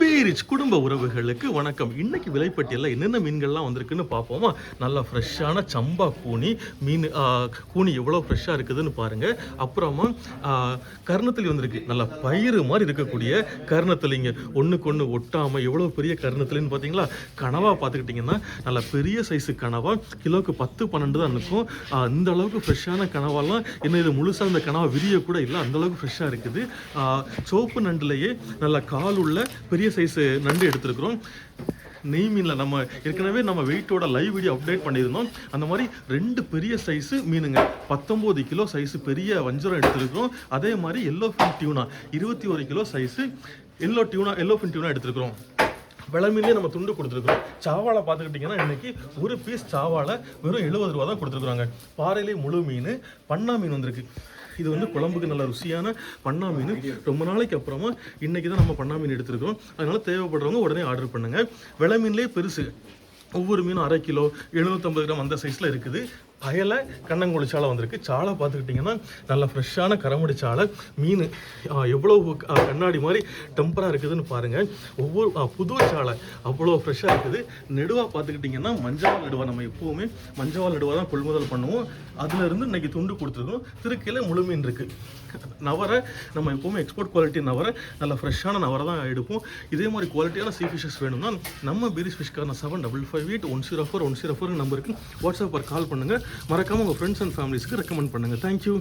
பீரிச் குடும்ப உறவுகளுக்கு வணக்கம். இன்னைக்கு விலைப்பட்டியலில் என்னென்ன மீன்கள்லாம் வந்திருக்குன்னு பார்ப்போமா? நல்லா ஃப்ரெஷ்ஷான சம்பா கூனி மீன் கூனி எவ்வளோ ஃப்ரெஷ்ஷாக இருக்குதுன்னு பாருங்க. அப்புறமா கர்ணத்தில் வந்திருக்கு. நல்லா பயிறு மாதிரி இருக்கக்கூடிய கர்ணத்தலிங்க ஒன்றுக்கு ஒன்று ஒட்டாமல் எவ்வளோ பெரிய கர்ணத்தலின்னு பார்த்தீங்களா? கனவாக பார்த்துக்கிட்டிங்கன்னா நல்லா பெரிய சைஸு கனவா. கிலோக்கு பத்து பன்னெண்டு தான் இருக்கும். இந்த அளவுக்கு ஃப்ரெஷ்ஷான கனவாலாம் என்ன இது முழுசாக இந்த கனவா விரிய கூட இல்லை அந்தளவுக்கு ஃப்ரெஷ்ஷாக இருக்குது. சோப்பு நண்டுலேயே நல்லா கால் உள்ள பெரிய சைஸு நண்டு எடுத்துருக்குறோம். நெய் மீனில் நம்ம ஏற்கனவே நம்ம வெயிட்டோட லைவ் வீடியோ அப்டேட் பண்ணியிருந்தோம். அந்த மாதிரி ரெண்டு பெரிய சைஸு மீனுங்க. பத்தொம்போது கிலோ சைஸு பெரிய வஞ்சரம் எடுத்துருக்குறோம். அதே மாதிரி எல்லோ ஃபின் டியூனா இருபத்தி ஒரு kilo size yellow tuna yellow fin tuna எடுத்துருக்குறோம். விளமீனே நம்ம துண்டு கொடுத்துருக்குறோம். சாவாலை பார்த்துக்கிட்டிங்கன்னா இன்றைக்கி ஒரு பீஸ் சாவாலை வெறும் எழுபது ரூபா தான் கொடுத்துருக்குறாங்க. பாறையிலே முழு மீன் பண்ணா மீன் வந்திருக்கு. இது வந்து குழம்புக்கு நல்ல ருசியான பண்ணா மீன். ரொம்ப நாளைக்கு அப்புறமா இன்னைக்கு தான் நம்ம பண்ணா மீன் எடுத்துருக்கோம் அதனால தேவைப்படுறவங்க உடனே ஆர்டர் பண்ணுங்க. விலை மீன்லேயே பெருசு. ஒவ்வொரு மீனும் அரை கிலோ எழுநூற்றம்பது கிராம் அந்த சைஸில் இருக்குது. அயலை கண்ணங்குழி சாலை வந்திருக்கு. சாலை பார்த்துக்கிட்டிங்கன்னா நல்ல ஃப்ரெஷ்ஷான கரமுடி சாலை. மீன் எவ்வளோ கண்ணாடி மாதிரி டெம்பராக இருக்குதுன்னு பாருங்கள் ஒவ்வொரு புது சாலை அவ்வளோ ஃப்ரெஷ்ஷாக இருக்குது. நெடுவாக பார்த்துக்கிட்டிங்கன்னா மஞ்சள் நெடுவா நம்ம எப்போவுமே மஞ்சவால் நெடுவா தான் கொள்முதல் பண்ணுவோம். அதுலேருந்து இன்றைக்கி இன்னைக்கு துண்டு கொடுத்துருக்கோம் திருக்கையில் முழு மீன் இருக்குது நவரை நம்ம எப்போவுமே எக்ஸ்போர்ட் குவாலிட்டி நவரை நல்ல ஃப்ரெஷ்ஷான நவரை தான் எடுப்போம். இதே மாதிரி குவாலிட்டியான சீ ஃபிஷஸ் வேணும்னா நம்ம Peeris ஃபிஷ்காரன seven double five eight one zero four one zero four நம்பருக்கு வாட்ஸ்அப் கால் பண்ணுங்கள் மறக்காமல் உங்கள் ஃப்ரெண்ட்ஸ் அண்ட் ஃபேமிலிஸ்க்கு ரெக்கமெண்ட் பண்ணுங்கள் தேங்க்யூ